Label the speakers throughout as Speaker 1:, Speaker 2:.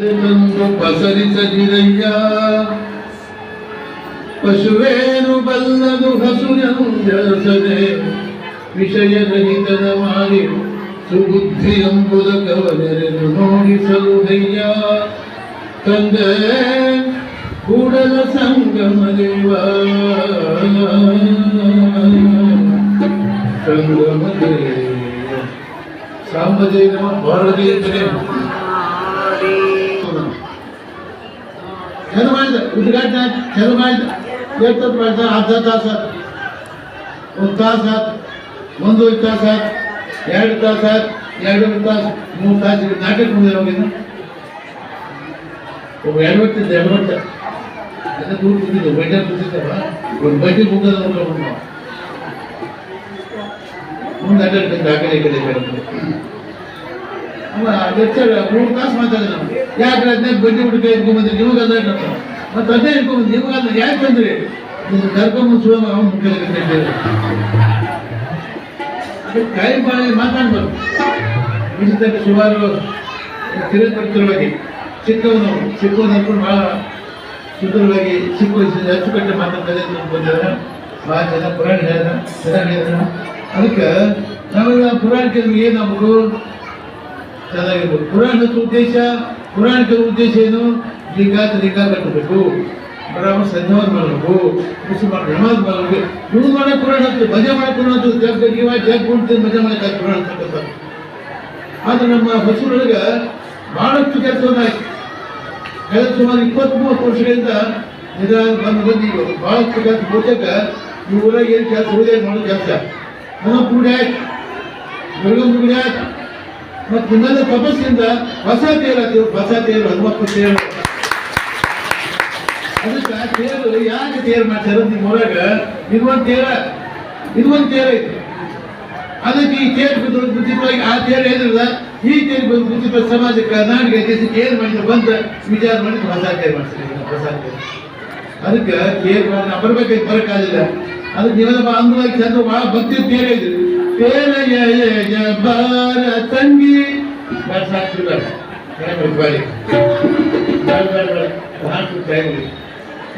Speaker 1: ತಂದು ಪಸರಿಸದಿರಯ್ಯ ಪಶುವೇನು ಬಲ್ಲದು ಹಸುರೆಂದಸದೆ ವಿಷಯರಹಿತನ ಮಾಡಿ ಸುಬುದ್ಧಿ ಎಂಬುದ ಕವನೆರೆದು ನೋಡಿಸಲು ಹಯ್ಯ ತಂದೆ ಕೂಡಲ ಸಂಗಮ ದೇವ ಸಂಗಮ ದೇವ ಸಾಂಬದೇವ ಭಾರತೀಯ ಚಲೋ ಮಾಡಿದ ಉದ್ಘಾಟನೆ ಆಯ್ತು ಚಲೋ ಮಾಡಿದ ಎಷ್ಟು ಮಾಡ್ತಾರೆ ಅರ್ಧ ತಾಸು ಆಯ್ತು ಒಂದು ತಾಸು ಆಯ್ತು ಒಂದೂವರೆ ತಾಸು ಆಯ್ತು ಎರಡು ತಾಸು ಆಯ್ತು ಎರಡೂವರೆ ತಾಸು ಮೂರು ತಾಸು ನಾಟಕ ಮುಂದೆ ಹೋಗಿದ್ದು ಒಬ್ಬ ಎಡವಟ್ಟಿದ್ದ ಎಡವಟ್ಟ ಎಲ್ಲ ದೂರ ಕೂತಿದ್ದು ಬಡ್ಡಿ ಕೂತಿದ್ದವ ಒಂದು ಬಡ್ಡಿ ಮುಖದ ನೋಡ್ಕೊಂಡು ಮುಂದೆ ಅಡ್ಡ ಆ ಕಡೆ ಈ ಕಡೆ ಈ ಕಡೆ ಅವ ಲೆಕ್ಚರ್ ಮೂರು ತಾಸು ಮಾತಾಡಿದ್ರು ಯಾಕೆ ಹದಿನೈದು ಬಡ್ಡಿ ಬಿಟ್ಟು ಕೈ ಇಟ್ಕೊಂಬಂದ್ರಿ ನಿಮಗೆ ಅದ ಮತ್ತೆ ಅದೇ ಇಟ್ಕೊಂಬಂದು ನಿಮಗೆ ಅಲ್ಲ ಯಾಕೆ ಬಂದ್ರಿ ನೀವು ಕರ್ಕೊಂಬಂದು ಸುಳ ಅವನು ಮುಖ್ಯ ಕೈ ಮಾಡಿ ಮಾತಾಡ್ಬಾರ್ದು. ಇಷ್ಟಕ್ಕೆ ಸುಮಾರು ತಿರುಪತಿರೊಳಗೆ ಚಿಕ್ಕವನು ಚಿಕ್ಕವನು ಅನ್ಕೊಂಡು ಭಾಳ ಸುಂದರವಾಗಿ ಚಿಕ್ಕ ವಯಸ್ಸಿನ ಅಚ್ಚುಕಟ್ಟೆ ಮಾತಾಡ್ತಾರೆ ಬಂದಿದ್ದಾರೆ ಭಾಳ ಜನ ಪುರಾಣ ಹೇಳಿದ ಚೆನ್ನಾಗಿ ಅದಕ್ಕೆ ನಾವೆಲ್ಲ ಪುರಾಣ ಕೇಳಿದ್ರೆ ಏನು ನಮಗೂ ಚೆನ್ನಾಗಿರ್ಬೋದು ಪುರಾಣದ ಉದ್ದೇಶ ಪುರಾಣಿಕ ಉದ್ದೇಶ ಏನು? ಲಿಂಗಾತ ಲಿಂಗ ಕಟ್ಟಬೇಕು ಬ್ರಾಹ್ಮಣ ಸಂಧಾನ ಮಾಡಬೇಕು ಮುಸಲ್ಮಾನ ನಮಾಜ್ ಮಾಡಬೇಕು ಇವ್ರು ಮಾಡೋ ಪುರಾಣ ಮಜಾ ಮಾಡೋ ಪುರಾಣ ಜಗ್ ಕುಂತ ಮಜಾ ಮಾಡಕ್ಕೆ ಪುರಾಣ ಅಂತಕ್ಕಂಥ ಆದ್ರೆ ನಮ್ಮ ಹೊಸೂರೊಳಗೆ ಬಹಳಷ್ಟು ಕೆಲಸವನ್ನಾಯ್ತು ಕಳೆದ ಸುಮಾರು ಇಪ್ಪತ್ತ್ ಮೂವತ್ತು ವರ್ಷಗಳಿಂದ ನಿಧಾನ ಬಂದು ಬಂದು ಬಹಳಷ್ಟು ಕೆಲಸ ಬಹುತೇಕ ಈ ಊರಾಗ ಏನು ಕೆಲಸ ಉಳಿದೇ ಮಾಡೋ ಕೆಲಸ. ನಮ್ಮ ಗುಡಿ ಆಯ್ತು. ಬೆಳಗೊಂದು ಗುಡಿ ಆಯ್ತು. ಮತ್ತು ನಿಮ್ಮೆಲ್ಲ ತಪಸ್ಸಿಂದ ಹೊಸ ತೇರು ಹೊಸ ತೇರು ಹನುಮಪ್ಪ ತೇರು. ಅದಕ್ಕೆ ಆ ತೇರು ಯಾಕೆ ತೇರು ಮಾಡ್ತಾರೆ ನಿಮ್ಮ ಊರಾಗ? ಇದೊಂದು ತೇರ. ಇದೊಂದು ತೇರ ಐತಿ. ಅದಕ್ಕೆ ಈ ತೇರು ಬಿದ್ದು ಬುದ್ಧಿಪವಾಗಿ ಆ ತೇರು ಏನಿಲ್ಲ, ಈ ತೇರು ಬಂದು ಬುದ್ಧಿಪ ಸಮಾಜಕ್ಕೆ ನಾಡಿಗೆ, ದೇಶಕ್ಕೆ ಏನು ಮಾಡಿದ್ರು ಬಂದು ವಿಚಾರ ಮಾಡಿ ಹೊಸ ತೇರು ಮಾಡ್ತಾರೆ ಹೊಸ ತೇರು. ಅದಕ್ಕೆ ತೇರು ಮಾಡಿ ಬರಬೇಕಾಗಿ ಬರೋಕ್ಕಾಗಲಿಲ್ಲ ಅದಕ್ಕೆ ನೀವೆಲ್ಲ ಅಂದ್ರೆ ಚಂದ್ರ ಚಂದ ಭಾಳ ಭಕ್ತಿ ತೇರು ಇದೆ ಎಳೆಯ ಬಾರ ತಂಗಿ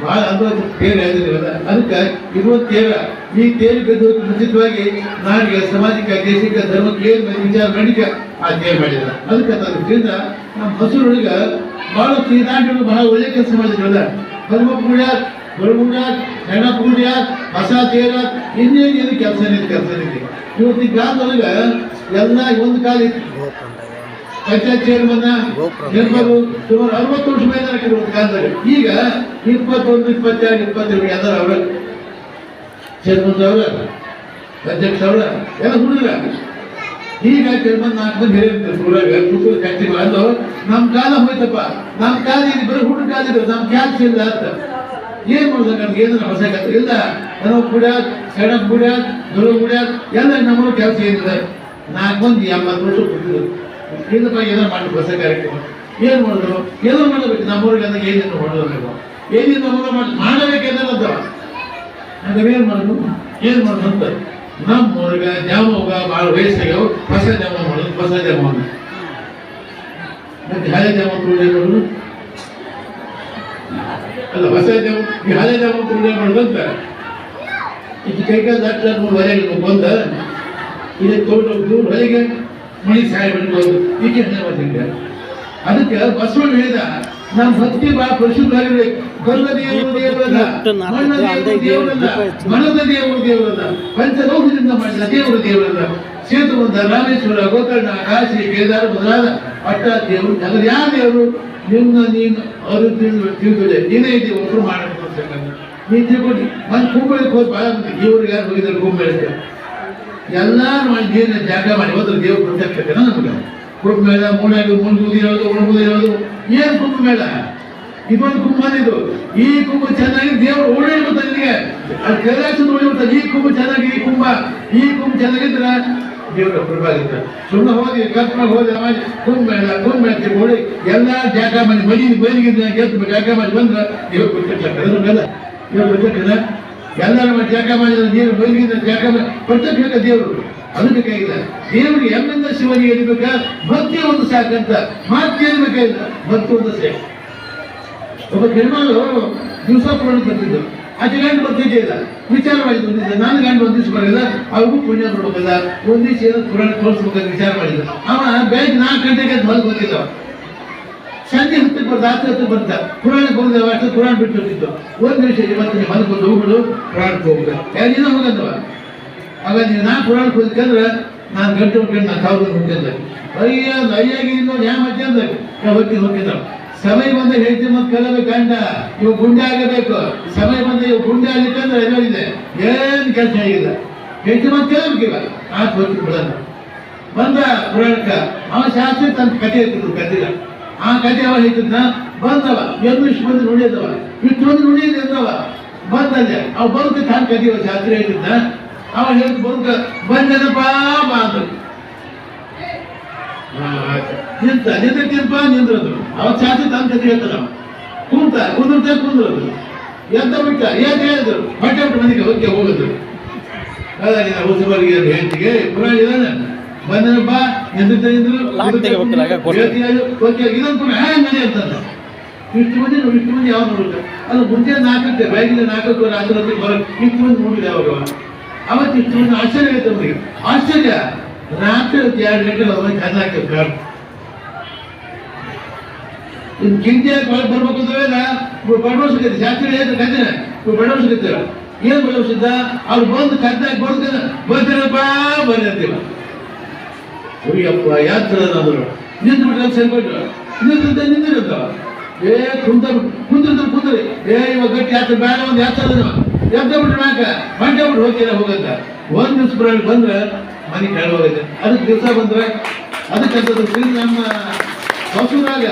Speaker 1: ಭಾಳ ಅಂದವಾಗಿ ತೇರು ಹೇಳಿದ್ರಲ್ಲ ಅದಕ್ಕೆ ಇರುವ ತೇರ ಈ ತೇರು ಗೆದ್ದು ಮುಂಚಿತವಾಗಿ ನಾಡಿಗೆ ಸಮಾಜಕ್ಕೆ, ದೇಶಕ್ಕೆ, ಧರ್ಮಕ್ಕೆ ಏನು ವಿಚಾರ ಮಾಡಿಕೆ ಆ ತೇರು ಮಾಡಿದ. ಅದಕ್ಕೆ ಅದರಿಂದ ನಮ್ಮ ಹಸುರೊಳಗೆ ಬಹಳ ಈ ನಾಡಿಗಳು ಬಹಳ ಒಳ್ಳೆ ಕೆಲಸ ಮಾಡಿದ್ರಲ್ಲ ಧರ್ಮ ಪೂಜಾ ಗುರುಮುಂಡ ಹೆಣ ಪೂಜಾ ಹೊಸ ತೇರಾಗ ಇನ್ನೇನು ಏನು ಕೆಲಸ ಇದೆ ಕೆಲಸ ಇದೆ ಇವತ್ತು ಈ ಗ್ರಾಮದೊಳಗೆ ಎಲ್ಲ ಒಂದು ಕಾಲ ಪಂಚಾಯತ್ ಚೇರ್ಮನ್ ನಿರ್ಮಲು, ಸುಮಾರು ಅರವತ್ತು ವರ್ಷ ಮೇಲೆ ಒಂದು ಕಾಲದಲ್ಲಿ ಈಗ ಇಪ್ಪತ್ತೊಂದು, ಇಪ್ಪತ್ತೆರಡು ಇಪ್ಪತ್ತೆರಡು ಎಲ್ಲರೂ ಅವರ? ಚೇರ್ಮನ್ ಅವರ, ಅಧ್ಯಕ್ಷ ಅವರ, ಎಲ್ಲ ಹುಡುಗ ಈಗ ಚೇರ್ಮನ್ ನಾಲ್ಕು ಮಂದಿ ಊರಾಗ ಅದು ನಮ್ಮ ಕಾಲ ಹೋಯ್ತಪ್ಪ. ನಮ್ಮ ಕಾಲ ಇಲ್ಲಿ ಬರೀ ಹುಡುಗ ಕಾಲ ಇದ್ರು ನಮ್ಮ ಕ್ಯಾಚ್ ಇಲ್ಲ ಅಂತ. ಏನ್ ಮಾಡ್ದ ನಮ್ಗೆ ಏನು ಕೆಲಸ. ಇಲ್ಲ ನಾವು ಕುಡಿಯೋದ್ ಸಡಕ್ ಕುಡಿಯೋದ್ ದುರು ಕುಡಿಯೋದ್ ಎಲ್ಲ ನಮ್ಮ ಕೆಲಸ ಏನಿದೆ. ನಾಲ್ಕು ಮಂದಿ, ಎಂಬತ್ತು ವರ್ಷ ಕೊಟ್ಟಿದ್ರು ಏನಪ್ಪ ಏನೋ ಮಾಡಿ ಹೊಸ ಕಾರ್ಯಕ್ರಮ? ಏನ್ ಮಾಡಿದ್ರು ಏನೋ ಮಾಡಬೇಕು? ನಮ್ಮೂರಿಗೆ ಅಂದ್ರೆ ಏನೇನು ಮಾಡಬೇಕು ಏನೇನು ನಮ್ಮೂರ ಮಾಡಿ ಮಾಡಬೇಕೇನದ ಏನು ಮಾಡೋದು ಏನ್ ಮಾಡೋದು ಅಂತ. ನಮ್ಮೂರಿಗೆ ದ್ಯಾಮೋಗ ಭಾಳ ವಯಸ್ಸಾಗ್ಯಾವ. ಹೊಸ ದ್ಯಾಮ ಮಾಡೋದು ಹೊಸ ದ್ಯಾಮ ಮತ್ತೆ ಹಳೆ ದ್ಯಾಮ ಮಾಡೋದು ಅಲ್ಲ ಹೊಸ ಈ ಹಳೆ ದ್ಯಾಮ ತುಳಿಯ ಮಾಡೋದು ಇದು ಕೈಕಾಲ ಡಾಕ್ಟರ್ ಹೊರಗೆ ಬಂದ ಇದಕ್ಕೆ ತಗೊಂಡು ಹೊರಗೆ ಮಣಿ ಸಹಾಯ ಬಿಡ್ಬೋದು ಈಕೆ ಹೇಳ್ತಿದ್ದೆ ಅದಕ್ಕೆ ಬಸವಣ್ಣ ಹೇಳಿದ ನಮ್ಮ ಭಕ್ತಿ ಬಹಳ ಪರಿಶುದ್ಧವಾಗಿರ್ಬೇಕು ಗಲ್ಲ ದೇವರು ದೇವರಲ್ಲ. ಮಣ್ಣ ದೇವರು ದೇವರಲ್ಲ. ಮನದ ದೇವರು ದೇವರಲ್ಲ. ಪಂಚಲೋಕದಿಂದ ಮಾಡಿದ ದೇವರು ದೇವರಲ್ಲ. ಸೇತುವಂತ ರಾಮೇಶ್ವರ ಗೋಕರ್ಣ ಕಾಶಿ ಕೇದಾರ ಮೊದಲಾದ ಅಟ್ಟ ದೇವರು ಅದರ ಯಾವ ದೇವರು ನಿನ್ನ ನೀನು ಅವರು ತಿಳಿದು ತಿಳಿದಿದೆ ನೀನೇ ಇದೆ ಒಬ್ಬರು ಮಾಡಬೇಕು ಅಂತಕ್ಕಂಥ ನೀನು ತಿಳ್ಕೊಂಡು ಒಂದು ಹೋಗಿ ಭಾಳ ಇವ್ರಿಗೆ ಯಾರು ಹೋಗಿದ್ದಾರೆ ಕುಂಬಳಿಗೆ ಎಲ್ಲ ಮಾಡಿ ನೀರಿನ ಜಾಗ ಮಾಡಿ. ಹೋದ್ರೆ ದೇವ್ರ ಪ್ರತ್ಯಕ್ಷತೆ ನಮ್ಗೆ. ಕುಂಭ ಮೇಳ ಮೂಡಾಗಿ ಮುಳುಗುದು ಇರೋದು ಏನು ಕುಂಭ ಮೇಳ? ಇದೊಂದು ಕುಂಭ ಇದು. ಈ ಕುಂಭ ಚೆನ್ನಾಗಿ ದೇವ್ರು ಓಡಾಡ್ಬಿಡ್ತಾರೆ ನಿನಗೆ. ಅದು ಕೆಲಸ ಓಡಿಬಿಡ್ತಾರೆ ಈ ಕುಂಭ ಚೆನ್ನಾಗಿ ಈ ಕುಂಭ ಈ ಕುಂಭ ಚೆನ್ನಾಗಿದ್ರ ದೇವರ ಪ್ರಭಾವಿತ ಸುಮ್ಮನೆ ಹೋಗಿ ಕಲ್ಪನೆ ಹೋಗಿ ಮಾಡಿ ಕುಂಭ ಮೇಳ ಹೋಗಿ, ಎಲ್ಲ ಜಾಗ ಮಾಡಿ ಮನಿ ಬೈಲಿಗಿದ್ದ ಗೆದ್ದು ಜಾಗ ಮಾಡಿ ಬಂದ್ರೆ ದೇವ್ರ ಪ್ರತ್ಯಕ್ಷ ಮೇಲ ದೇವ್ರ ಪ್ರತ್ಯಕ್ಷ ಎಲ್ಲರ ಮಾಡಿ ಜಾಗ ಮಾಡಿದ್ರೆ ನೀರು ಬೈಲಿಗಿದ್ದ ಜಾಗ ಮಾಡಿ ಪ್ರತ್ಯಕ್ಷ ದೇವರು. ಅದು ಬೇಕಾಗಿಲ್ಲ ದೇವರಿಗೆ ಎಮ್ಮಿಂದ ಶಿವನಿಗೆ ಎಲ್ಲಿಬೇಕ ಭಕ್ತಿ ಒಂದು ಸಾಕಂತ ಮಾತೇನು ಬೇಕಾಗಿಲ್ಲ ಭಕ್ತಿ ಒಂದು ಸಾಕು. ಒಬ್ಬ ಹೆಣ್ಮಗಳು ದಿವಸ ಪುರಾಣ ಬರ್ತಿದ್ದು ಆಚೆ ಗಂಡು ಬರ್ತಿದ್ದೇ ಇಲ್ಲ. ವಿಚಾರ ಮಾಡಿದ್ದು ಒಂದಿವ್ಸ ನಾನು ಗಂಟು ಒಂದಿವ್ಸ ದಿವ್ಸ ಅವ್ರಿಗೂ ಪುಣ್ಯ ಬರ್ಬೇಕಲ್ಲ ಒಂದ್ ದಿವ್ಸ ಏನೋ ಪುರಾಣ ತೋರಿಸ್ಬೇಕಂತ ವಿಚಾರ ಮಾಡಿದ್ರು ಅವ ಬೆಳಗ್ಗೆ ನಾಲ್ಕು ಗಂಟೆಗೆ ಅದು ಹೊರಗೆ ಬಂದಿದ್ದ. ಸಂಜೆ ಹತ್ತಕ್ಕೆ ಬರ್ದ, ರಾತ್ರಿ ಹತ್ತಕ್ಕೆ ಬರ್ತ ಪುರಾಣ ಬಂದವ ಅಷ್ಟು ಪುರಾಣ ಬಿಟ್ಟು ಹೋಗಿದ್ದು. ಒಂದ್ ನಿಮಿಷ ಇವತ್ತಿನ ಮಲ್ಕೊಂಡು ಹೋಗ್ಬಿಡು ಪುರಾಣಕ್ಕೆ ಹೋಗ್ಬಿಡ. ಎರಡು ದಿನ ಹೋಗಂದವ ಆಗ ನೀವು ನಾ ಪುರಾಣಕ್ಕೆ ಹೋಗ್ಬೇಕಂದ್ರೆ ನಾನು ಗಂಟೆ ಹೊಂಟ್ಕೊಂಡು ನಾನು ಕಾವು ಹೊಂಟಿದ್ದೆ ಅಯ್ಯ ಅಯ್ಯಾಗಿ ನೋಡಿ ಯಾ ಮತ್ತೆ ಅಂದ್ರೆ ಹೋಗಿ ಹೋಗಿದ್ದ ಸಮಯ ಬಂದ ಹೇಳ್ತಿ ಮತ್ತೆ ಕಲಬೇಕಂತ ಇವು ಗುಂಡೆ ಆಗಬೇಕು. ಸಮಯ ಬಂದ ಇವು ಗುಂಡೆ ಆಗ್ಲಿಕ್ಕಂದ್ರೆ ಇದೆ. ಏನ್ ಕೆಲಸ ಆಗಿಲ್ಲ ಹೇಳ್ತಿ ಮತ್ತೆ ಕೇಳಬೇಕಿಲ್ಲ ಆತ ಹೋಗಿ ಬಿಡಲ್ಲ ಬಂದ ಪುರಾಣಕ್ಕ ಅವ ಶಾಸ್ತ್ರಿ ತನ್ನ ಕತೆ ಇರ್ತಿದ್ರು ಕಥೆಗ ಆ ಕತೆ ಅವ ಹೇಳ್ತಿದ್ನ? ಬಂದವ. ಎಂದು ಇಷ್ಟು ಮಂದಿ ನುಡಿಯದವ. ಇಷ್ಟು ಮಂದಿ ನುಡಿಯದ ಎಂದವ ಬಂದಲ್ಲೇ. ಅವ ಬರುತ್ತೆ ತಾನು ಕತೆ ಶಾಸ್ತ್ರಿ ಹೇಳ್ತಿದ್ನ. ಅವ ಹೇಳ್ತು ಬರುತ್ತ, ಬಂದನಪ್ಪ ಬಾ ಅಂದ್ರು. ನಿಂತ ನಿಂತಿರ್ತೀನಪ್ಪ ನಿಂದ್ರದು. ಅವ ಚಾಚಿ ತನ್ನ ಕತೆ ಹೇಳ್ತಾರ. ಕುಂತ ಕುಂದಿರ್ತ ಕುಂದ್ರದು ಎದ್ದ ಬಿಟ್ಟ ಏನ್ ಹೇಳಿದ್ರು ಹೊಟ್ಟೆ ಬಿಟ್ಟು ಮನೆಗೆ ಹೋಗಿ ಹೋಗಿದ್ರು ಹೊಸಬರಿಗೆ ಹೇಳ್ತಿಗೆ ಪುರಾಣ ಇದಾನೆ. ಬಂದನಪ್ಪ ನಿಂತಿರ್ತ ನಿಂದ್ರು ಇದೊಂದು ಹ್ಯಾಂಗ ಮನೆ ಅಂತಂದ. ಇಷ್ಟು ಮಂದಿ ನೋಡಿ ಇಷ್ಟು ಮಂದಿ ಯಾವ ನೋಡಿದ ಅದು ಮುಂಚೆ ನಾಲ್ಕಕ್ಕೆ ಬೆಳಗಿನ ನಾಲ್ಕಕ್ಕೆ ರಾತ್ರಿ ಬರೋ ಇಷ್ಟು ಮಂದಿ ನೋಡಿಲ್ಲ ಅವಾಗ ಅವ. ಅವತ್ತು ಇಷ್ಟು ಮಂದಿ ಆಶ್ಚರ್ಯ ಆಯ್ತು ಅವರಿಗೆ ಆಶ್ಚರ್ಯ. ರಾತ್ರಿ ಹೊತ್ತು ಎರಡು ಗಂಟೆ ಅವನಿಗೆ ಕಣ್ಣು ಹಾಕಿದ್ರು ಇನ್ನು ಕಿಂಚೆ ಒಳಗೆ ಬರ್ಬೇಕು ಅಂದ್ರೆ ಬಡವರ್ಸಿದ್ದೆ ಶಾಸ್ತ್ರಿ ಹೇಳಿದ್ರೆ ಕತೆ ಬಡವರ್ಸಿದ್ದೆ ಏನ್ ಬಡವರ್ಸಿದ್ದ ಅವ್ರು ಬಂದು ಕದ್ದಾಗಿ ಬಂದು ಬರ್ತಾರಪ್ಪ, ಬರ್ರಿ ಅಂತೀವ. ಅಯ್ಯಪ್ಪ ಯಾತ್ರ ಅಂದ್ರು ನಿಂತು ಬಿಟ್ಟು ಸೇರ್ಕೊಂಡ್ರು ನಿಂತಿದ್ದ ನಿಂತಿರುತ್ತ? ಏ, ಕುಂತ ಕುಂತಿರ್ತಾರೆ ಕುಂದ್ರಿ ಏ, ಇವಾಗ ಗಟ್ಟಿ ಯಾತ್ರೆ ಬೇಡ, ಒಂದು ಯಾತ್ರ ಎದ್ದ ಬಿಟ್ರು ಮ್ಯಾಕ ಮಂಡ್ಯ ಬಿಟ್ಟು ಹೋಗ್ತೀರ, ಹೋಗಂತ. ಒಂದ್ ದಿವ್ಸ ಬರ ಬಂದ್ರೆ ಮನೆ ಅದಕ್ಕೆ ದಿವಸ ಬಂದ್ರೆ ಅದಕ್ಕೆ ನಮ್ಮ ಹೊಸೂರಾಗ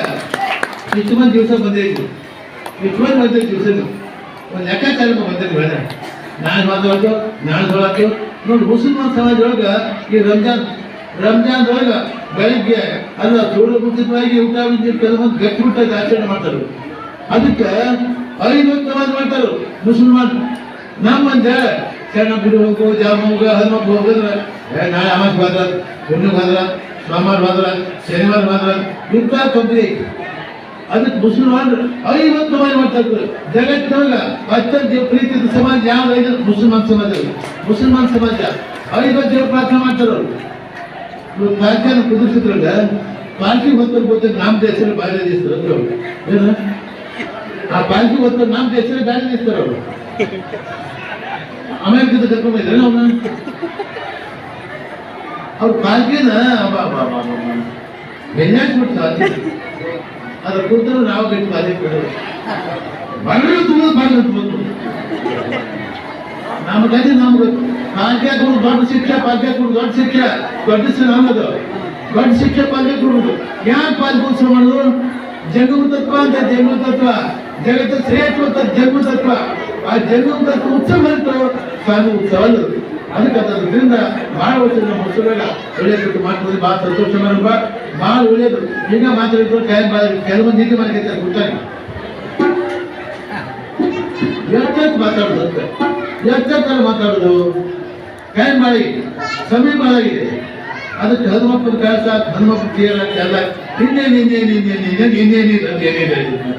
Speaker 1: ಇಷ್ಟು ಮಂದಿ ದಿವಸ ಬಂದಿದ್ದು ಇಷ್ಟು ಮಂದಿ ಬಂದಿದ್ದು ದಿವಸ ಒಂದು ಲೆಕ್ಕಾಚಾರ ಬಂದಿದ್ದು ಬೇಡ ನಾನು ಮಾತಾಡ್ತು ನಾನು ಹೇಳೋದು ನೋಡಿ, ಮುಸಲ್ಮಾನ್ ಸಮಾಜ ಒಳಗ ಈ ರಂಜಾನ್ ರಂಜಾನ್ ಒಳಗ ಬೆಳಗ್ಗೆ ಅಲ್ಲ ತೋಳು ಮುಂಚಿತವಾಗಿ ಊಟ ಬಿದ್ದು ಕೆಲವೊಂದು ಗಟ್ಟಿ ಬಿಟ್ಟಾಗಿ ಆಚರಣೆ ಮಾಡ್ತಾರೆ. ಅದಕ್ಕೆ ಐದು ಸಮಾಜ ಮಾಡ್ತಾರೆ ಮುಸಲ್ಮಾನ್ ಸಣ್ಣ ಬಿಡು ಬಿಡಬೇಕು ಜಾಮೂಗ ಹನುಮಕ್ ಹೋಗಿದ್ರೆ ನಾಳೆ ಅಮಾಸ್ ಬಂದ್ರ ಹುಣ್ಣಿಗೆ ಬಂದ್ರ, ಸೋಮವಾರ ಬಂದ್ರ, ಶನಿವಾರ ಬಂದ್ರ, ಇಂಥ ಕಂಪ್ನಿ ಅದಕ್ಕೆ ಮುಸಲ್ಮಾನರು ಐವತ್ತು ಮನೆ ಮಾಡ್ತಾರೆ ಜಗತ್ತಿನಾಗ ಅತ್ಯಂತ ಪ್ರೀತಿದ ಸಮಾಜ ಯಾವ್ದು ಐದು ಮುಸಲ್ಮಾನ್ ಸಮಾಜ ಮುಸಲ್ಮಾನ್ ಸಮಾಜ. ಐವತ್ತು ಜನ ಪ್ರಾರ್ಥನೆ ಮಾಡ್ತಾರೆ ಅವರು. ಇವ್ರು ಪಾರ್ಟಿಯನ್ನು ಪಾಲ್ಕಿ ಹೊತ್ತು ಗೊತ್ತ ನಾಮ ಹೆಸರು ಬಾಳೆ ದೇಶರು ಅಂದ್ರೆ ಆ ಪಾಲ್ಕಿ ಹೊತ್ತು ನಾಮ ಹೆಸರು ಬಾಳೆ ದೇಶರು ಅವರು. ಅಮೆರಿಕದ ಕರ್ಕೊಂಡ್ ಬಂದ್ರೆ ಅವನ? ಅವ್ರ ಪಾರ್ಟಿನ ಬೆನ್ನಾಕ್ಬಿಟ್ಟು ಅದ್ರ ಕೂತರು ನಾವು ಗಟ್ಟಿ ಪಾರ್ಟಿ ಕೊಡೋದು ಬರಲು ತುಂಬ ಬಾಗಿಲು ಬಂತು ನಮ್ಮ ಕಡೆ ನಮ್ಗೆ ಪಾಲ್ಕೆ ಕೊಡು ದೊಡ್ಡ ಶಿಕ್ಷೆ ಪಾಲ್ಕೆ ಕೊಡು ದೊಡ್ಡ ಶಿಕ್ಷೆ. ದೊಡ್ಡ ಶಿಕ್ಷೆ ನಮ್ಮದು ದೊಡ್ಡ ಶಿಕ್ಷೆ ಪಾಲ್ಕೆ ಕೊಡುದು ಯಾಕೆ ಪಾಲ್ಕೆ ಉತ್ಸವ ಮಾಡುದು? ಜಗಮ ತತ್ವ ಅಂತ ಜಗಮ ತತ್ವ. ಜಗತ್ತ ಶ್ರೇಷ್ಠ ಅಂತ ಜನ್ಮ ತತ್ವ. ಆ ಜನ್ಮ ತತ್ವ ಉತ್ಸವ ಬಂತು ಸ್ವಾಮಿ ಉತ್ಸವ. ಅದಕ್ಕೆ ಅದರಿಂದ ಬಹಳ ವರ್ಷ ನಮ್ಮ ಹೊಸಬೇಡ ಒಳ್ಳೆಯದು ಮಾಡ್ಬೋದು ಭಾಳ ಸಂತೋಷ ಮಾಡುವ ಭಾಳ ಒಳ್ಳೆಯದು ಈಗ ಮಾತಾಡಿದ್ರು ಟೈಮ್ ಕೆಲವೊಂದು ನೀತಿ ಮನೆಗೆ ಕೂತಾನೆ ಎಷ್ಟೊತ್ತು ಮಾತಾಡೋದು ಅಂತ ಎಷ್ಟೊತ್ತಲ್ಲಿ ಮಾತಾಡೋದು ಟೈಮ್ ಮಾಡಿ ಸಮಯ ಮಾಡಾಗಿದೆ ಅದಕ್ಕೆ ಹನುಮಪ್ಪನ ಕೆಲಸ ಹನುಮಪ್ಪ ಎಲ್ಲ ಹಿಂದೆ ನಿನ್ನೆ ನಿನ್ನೆ ನಿನ್ನೆ ನಿನ್ನೆ ನಿನ್ನೆ ಅಂತ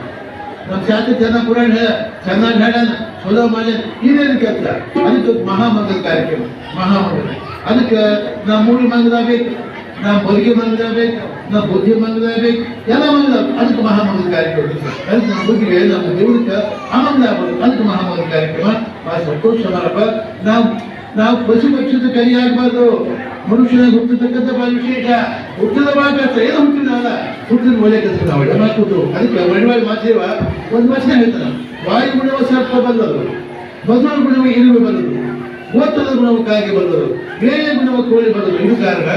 Speaker 1: ನಮ್ಮ ಶಾಸ್ತ್ರ ಚೆನ್ನಾಗಿ ಹೇಳ, ಚೆನ್ನಾಗಿ ಹೇಳಣ ಚಲೋ ಮಾಡಿ ಇದೇನು ಕೆಲಸ ಅದಕ್ಕೆ ಮಹಾಮಂಗಲ ಕಾರ್ಯಕ್ರಮ, ಮಹಾಮಂಗಲ. ಅದಕ್ಕೆ ನಾ ಮೂಡಿ ಮಂಗಲ ಬೇಕು ನಾ ಬದುಕಿ ಮಂಗಲ ಬೇಕು ನಾ ಬುದ್ಧಿ ಮಂಗಲ ಬೇಕು ಎಲ್ಲ ಮಂಗಲ ಅದಕ್ಕೆ ಮಹಾಮಂಗಲ ಕಾರ್ಯಕ್ರಮ. ಅದಕ್ಕೆ ನಮ್ಮ ಬುದ್ಧಿಗೆ ನಮ್ಮ ದೇವಕ್ಕೆ ಅಮಂಗಲ ಆಗ್ಬೋದು ಅದಕ್ಕೆ ಮಹಾಮಂಗಲ ಕಾರ್ಯಕ್ರಮ. ಭಾಳ ಸಂತೋಷ ಮಾಡಪ್ಪ. ನಾವು ನಾವು ಪಶು ಪಕ್ಷದ ಕೈ ಆಗಬಾರ್ದು ಮನುಷ್ಯನ ಹುಟ್ಟತಕ್ಕಂಥ ಭಾಳ ವಿಶೇಷ. ಹುಟ್ಟಿದ ಕಷ್ಟ ಏನು ಹುಟ್ಟಿದವಲ್ಲ ಹುಟ್ಟಿದ ಒಳ್ಳೆ ಕೆಲಸ ನಾವು ಒಳ್ಳೆ ಮಾತು ಅದಕ್ಕೆ ಒಳ್ಳೆ ಮಾತೇವ ಒಂದು ವರ್ಷ ಹೇಳ್ತಾನೆ ವಾಯುಗುಣವ ಸರ್ಪ ಬಂದದು ಮಧುರ ಗುಣವ ಇರುವೆ ಬಂದದು ಓತ್ತದ ಗುಣಮುಖಾಗಿ ಬಂದರು ಗುಣವ ಕೋಳಿ ಬಂದರು ಇದು ಕಾರಣ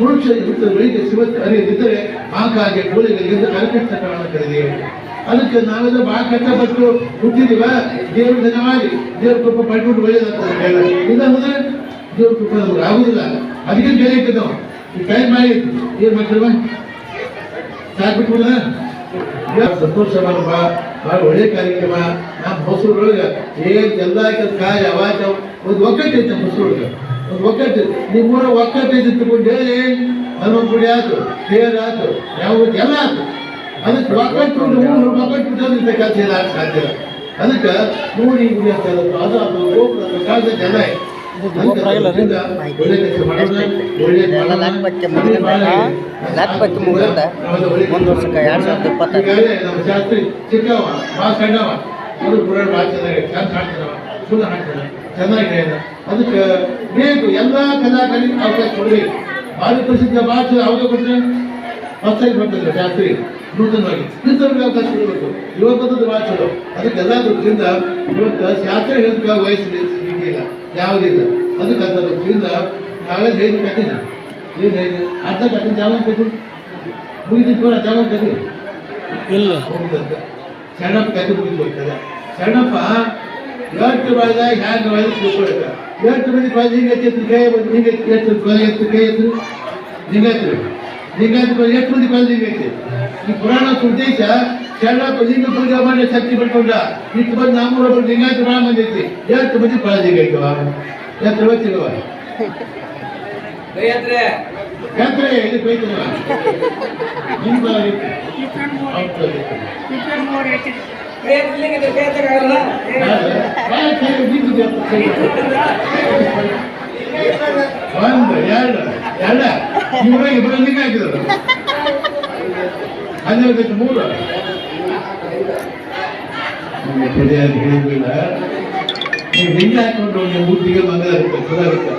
Speaker 1: ಮನುಷ್ಯ ಹುಟ್ಟಿದ ಬೆಳಿಗ್ಗೆ ಶಿವತ್ತು ಅರಿಯದಿದ್ದರೆ ಆ ಕಾಗೆ ಕೋಳಿಗಳಿಗೆ ಕರಕಷ್ಟ ಕಾರಣ ಕರೆದಿ ಅದಕ್ಕೆ ನಾವೆಲ್ಲ ಬಹಳ ಕಷ್ಟಪಟ್ಟು ಹುಟ್ಟಿದೀವ? ದೇವ್ರ ಧನ್ಯವಾಗಿ. ದೇವ್ರ ಕೃಪ ಪಡ್ಕೊಂಡು ಇಲ್ಲ ಇದಂದ್ರೆ ದೇವ್ರ ಕೃಪ ನಮ್ಗೆ ಆಗುದಿಲ್ಲ. ಅದಕ್ಕೆ ಬೇರೆ ಇಟ್ಟಿದ್ದಾವ ಈ ಟೈಮ್ ಮಾಡಿ ಏನ್ ಮಾಡ್ತೀವ ಸಾಕ್ಬಿಟ್ಬಿಡ ಸಂತೋಷ ಮಾಡಪ್ಪ ಬಹಳ ಒಳ್ಳೆ ಕಾರ್ಯಕ್ರಮ. ನಮ್ಮ ಹೊಸೂರೊಳಗೆ ಏನ್ ಎಲ್ಲ ಕಾಯಿ ಅವಾಜ ಒಂದು ಒಕ್ಕಟ್ಟು ಐತೆ ಒಂದು ಹೊಸೂರೊಳಗೆ ಒಂದು ಒಕ್ಕಟ್ಟು ನಿಮ್ಮೂರ ಒಕ್ಕಟ್ಟು ಇದ್ದುಕೊಂಡು ಹೇಳಿ ಗುಡಿ ಆಯ್ತು ತೇರ್ ಆಯ್ತು ಯಾವ ಎಲ್ಲ ಆಯ್ತು ಅದಕ್ಕೆ ಒಕ್ಕಟ್ಟು ಮೂರು ಒಕ್ಕಟ್ಟು ಕೆಲಸ ಏನಾಗ ಸಾಧ್ಯ ಅದಕ್ಕೆ ಮೂರು ಗುಡಿ ಅಂತ ಅದು ಅದು ಗೋಪುರ ಅದು ಕಾಲದ ಜನ.
Speaker 2: ಲಾಕ್ಪಕ್ಕೆ ಮುಗಿದ ಲಾಕ್ಪಕ್ಕೆ ಮುಗಿದ ಒಂದು ವರ್ಷಕ್ಕೆ ಎರಡು ಸಾವಿರದ ಇಪ್ಪತ್ತೈದು
Speaker 1: ಚೆನ್ನಾಗಿದೆ ಅದಕ್ಕೆ ಬೇಕು. ಎಲ್ಲ ಕಲಾಕಾರರಿಗೆ ಅವಕಾಶ ಕೊಡಬೇಕು. ಭಾಳ ಪ್ರಸಿದ್ಧ ಭಾಷೆ ಅವಕಾಶ ಕೊಟ್ಟರೆ ಹೊಸದಾಗಿ ಬರ್ತದೆ ಶಾಸ್ತ್ರಿ ನೂತನವಾಗಿ. ಇಂಥವ್ರಿಗೆ ಅವಕಾಶ ಕೊಡಬೇಕು. ಯುವಕದ್ದು ಭಾಳ ಚಲೋ ಅದಕ್ಕೆ ಎಲ್ಲ ದೃಷ್ಟಿಯಿಂದ ಇವತ್ತು ಶಾಸ್ತ್ರ ಹೇಳ್ತಾ ವಯಸ್ಸು ಇಲ್ಲ ಯಾವುದಿಲ್ಲ ಅದಕ್ಕೆ ಅಂತ ಇಲ್ಲ ನಾಳೆ ಹೇಗೆ ಕಟ್ಟಿನ ಏನು ಹೇಗೆ ಅರ್ಧ ಕಟ್ಟಿನ ಜಾವನ್ ಕಟ್ಟಿ ಮುಗಿದಿದ್ದು ಕೂಡ ಜಾಮೂನ್ ಕಟ್ಟಿ
Speaker 2: ಇಲ್ಲ.
Speaker 1: ಶರಣಪ್ಪ ಕಟ್ಟಿ ಮುಗಿದು ಹೋಗ್ತದೆ ಶರಣಪ್ಪ ಯೋಚನೆ ಬಾಯ್ದ ಹ್ಯಾಂಗ ಬಾಯ್ದ ತಿಳ್ಕೊಳ್ಕ ಯೋಚನೆ ಬಂದು ಬಾಯ್ದ ಹಿಂಗೆ ಎತ್ತಿ ಕೈ ಬಂದು ಹಿಂಗೆ ಎತ್ತಿ ಕೊಲೆ ಎತ್ತು ಕೈ ಎತ್ತು. ಹಿಂಗೆ ಎತ್ತು. ಹಿಂಗೆ ಎತ್ತು ಎಷ್ಟು ಮಂದಿ ಬಂದು ಹಿಂಗೆ ಎತ್ತಿ. ಈ ಪುರಾಣ ಉದ್ದೇಶ ಶರಣಪ್ಪ ಲಿಂಗ ಪೂಜೆ ಮಾಡಿ ಶಕ್ತಿ ಬಿಟ್ಕೊಂಡ ಇಟ್ಟು ಬಂದು ನಮ್ಮೂರ ಲಿಂಗಾಯತ ಬಾಳ ಬಂದೈತಿ ಎಷ್ಟು ಮಂದಿ ಬಾಯ್ದ ಹಿಂಗೆ ಐತವ ಎಷ್ಟು ಗೊತ್ತಿಲ್ವ ಯಾತ್ರೆ ಇದು ಬೈತಲ್ವ ನಿಮ್ಮ ಬಾಳ ಐತಿ. ಹೌದು. ಒಂದು ಎರಡು ಎರಡ ಇವ್ರ ಇಬ್ಬರು ಲಿಂಗ ಹಾಕಿದ್ರು ಹನ್ನೆರಡು ಮೂರು ಲಿಂಗ ಹಾಕೊಂಡು ಇರುತ್ತೆ ಇರುತ್ತೆ.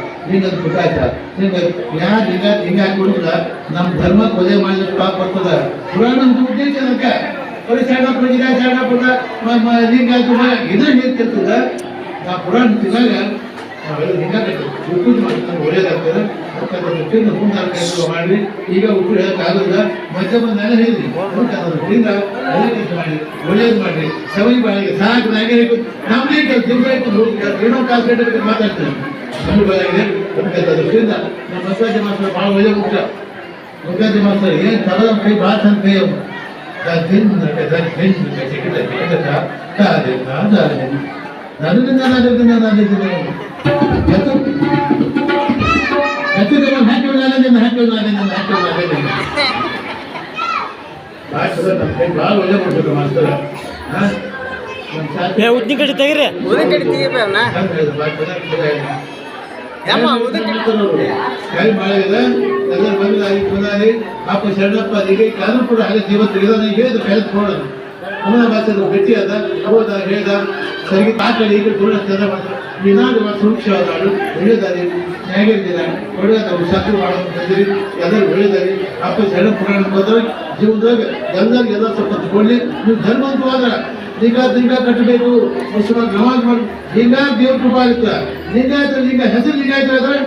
Speaker 1: ಪುಟ ಆಯ್ತಾ? ಯಾರು ಹಿಂಗ ಹಿಂಗ ನಮ್ಮ ಧರ್ಮ ಕೊಲೆ ಮಾಡಿದ ಪಾಪ ಬರ್ತದ? ಪುರಾಣ ಅದಕ್ಕೆ ಬರೀ ಸಣ್ಣ ಪ್ರಜಿಗ ಸಣ್ಣ ಪುಟ ಲಿಂಗ ಇದ ಆ ಪುರಾಣ ತಿನ್ನಾಗ ಉಪ್ಪು ಒಳ್ಳೇದಾಗ್ತದೆ ಅದಕ್ಕೆ ಮುಂದೆ ಮಾಡಿ ಈಗ ಉಪ್ಪು ಹೇಳಕ್ಕಾಗಲ್ಲ ಮಧ್ಯ ಬಂದಾಗ ಹೇಳಿದ್ರಿ ಅದನ್ನ ತಿಂದ, ಒಳ್ಳೆ ಮಾಡಿ ಒಳ್ಳೇದು ಮಾಡಿ ಸವೈ ಬಾಳಿಗೆ ಸಾಕು ನಾಗರಿಕರು ನಮ್ದೇ ಕೆಲಸ ಏನೋ ಕಾಸು ಕಟ್ಟಬೇಕು ಮಾತಾಡ್ತೀನಿ ನಮ್ಮ ಮಸಾಜ್ ಮಾಸ್ಟರ್ ಭಾಳ ಒಳ್ಳೆ ಮುಖ್ಯ ಮಸಾಜ್ ಮಾಸ್ಟರ್ ಏನು ತಗದ ಕೈ ಭಾಳ ಚಂದ ಕೈ ಅವ ತಿಂದು ತಿಂದು ನನಗಿಂದ ನನಗಿಂದ ನನಗಿಂದ ಎತ್ತು ಎತ್ತಿದ್ರೆ ಹಾಕಿ ನಾಲಿಂದ ಹಾಕಿ ನಾಲಿಂದ ಹಾಕಿ ನಾಲಿಂದ ಭಾಳ ಚಲೋ ನಮ್ಮ ಕೈ ಭಾಳ ಒಳ್ಳೆ ಮಾಸ್ತರ ಹಾಂ?
Speaker 2: ಉದ್ದಿನ ಕಡೆ ತೆಗಿರಿ.
Speaker 3: ಉದಿನ ಕಡೆ ತೆಗಿಪ ಅವ್ನ. ಯಮ್ಮ ಉದಿನ ಕಡೆ
Speaker 1: ಕೈ ಮಾಡಿದ ಎಲ್ಲ ಬಂದಾಗಿ ಬಂದಾಗಿ ಅಪ್ಪ ಶರಣಪ್ಪ ಅದಕ್ಕೆ ಕಾನು ಕೂಡ ಹಾಗೆ ಜೀವ ತೆಗೆದ ಹೇಳಿದ್ರು ಕಳೆದು ನೋಡೋದು. ಭಾಷೆದು ಗಟ್ಟಿ ಅದ ಹೋದ ಹೇಳ್ದ, ಸರಿಗೆ ತಾಕಡಿ ಈಗ ಪೂರ್ಣ ಚಂದ ಮಾಡ್ತಾರೆ ಏನಾದ್ರು ಒಂದು ಸುರಕ್ಷವಾದ ಒಳ್ಳೆದಾರಿ ನ್ಯಾಯದಿಲ್ಲ ಒಳ್ಳೆ ನಾವು ಸತ್ರು ಮಾಡೋದು ಬಂದಿರಿ ಎಲ್ಲರೂ ಒಳ್ಳೆದಾರಿ ಅಪ್ಪ ಸಣ್ಣ ಪುರಾಣ ಬಂದ್ರೆ ಜೀವನದಾಗ ಎಲ್ಲರಿಗೂ ಎಲ್ಲ ಸ್ವಲ್ಪ ಕೊಡ್ಲಿ. ನೀವು ಧರ್ಮವಂತವಾದ್ರ ಲಿಂಗ ಲಿಂಗ ಕಟ್ಟಬೇಕು. ಮುಸ್ಲಿಮ್ ನಮಾಜ್ ಮಾಡಿ ಲಿಂಗ ದೇವ್ರ ಕೃಪಾ ಲಿಂಗಾಯ್ತು ಲಿಂಗಾಯತ ಲಿಂಗ ಹೆಸರು ಲಿಂಗಾಯತ ಆದ್ರೆ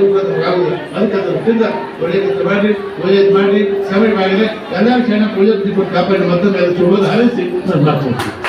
Speaker 1: ಕೃಪಾ ಆಗುದಿಲ್ಲ ಅದಕ್ಕೆ ತಿಂದ ಒಳ್ಳೆಯ ಮಾಡಿ ಒಳ್ಳೆಯದು ಮಾಡಿ ಸಮಯ ಮಾಡಿದ್ರೆ ಎಲ್ಲ ಕ್ಷಣ ಪ್ರಯೋಜನ ಕಾಪಾಡಿ ಮತ್ತೊಮ್ಮೆ ಅದು ಶುಭದ ಹಾರೈಸಿ ನಾನು ಮಾತು